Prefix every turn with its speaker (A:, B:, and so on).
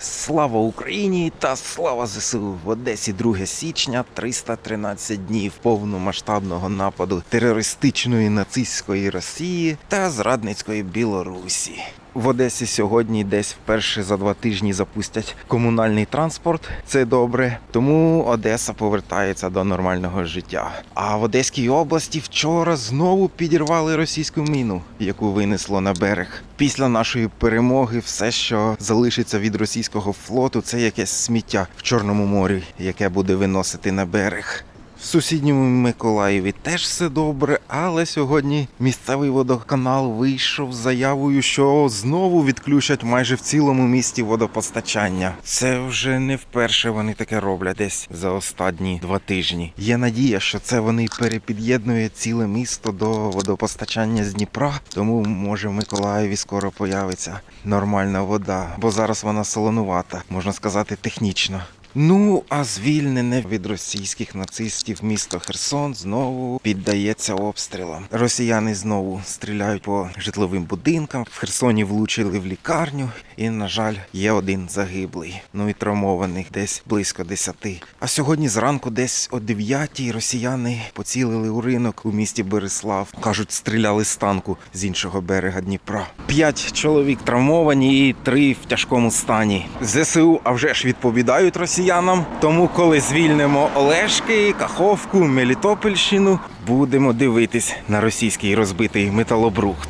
A: Слава Україні та слава ЗСУ в Одесі 2 січня, 313 днів повномасштабного нападу терористичної нацистської Росії та зрадницької Білорусі. В Одесі сьогодні десь вперше за два тижні запустять комунальний транспорт. Це добре. Тому Одеса повертається до нормального життя. А в Одеській області вчора знову підірвали російську міну, яку винесло на берег. Після нашої перемоги все, що залишиться від російського флоту, це якесь сміття в Чорному морі, яке буде виносити на берег. В сусідньому Миколаєві теж все добре, але сьогодні місцевий водоканал вийшов з заявою, що знову відключать майже в цілому місті водопостачання. Це вже не вперше вони таке роблять десь за останні два тижні. Є надія, що це вони перепід'єднує ціле місто до водопостачання з Дніпра, тому може в Миколаєві скоро появиться нормальна вода, бо зараз вона солонувата, можна сказати, технічно. Ну, а звільнене від російських нацистів місто Херсон знову піддається обстрілам. Росіяни знову стріляють по житловим будинкам. В Херсоні влучили в лікарню, і, на жаль, є один загиблий. Ну і травмованих десь близько десяти. А сьогодні зранку, десь о 9 росіяни поцілили у ринок у місті Береслав. кажуть, стріляли з танку з іншого берега Дніпра. П'ять чоловік травмовані і три в тяжкому стані. ЗСУ, а вже ж відповідають росіянам. Тому, коли звільнимо Олешки, Каховку, Мелітопольщину, будемо дивитись на російський розбитий металобрухт.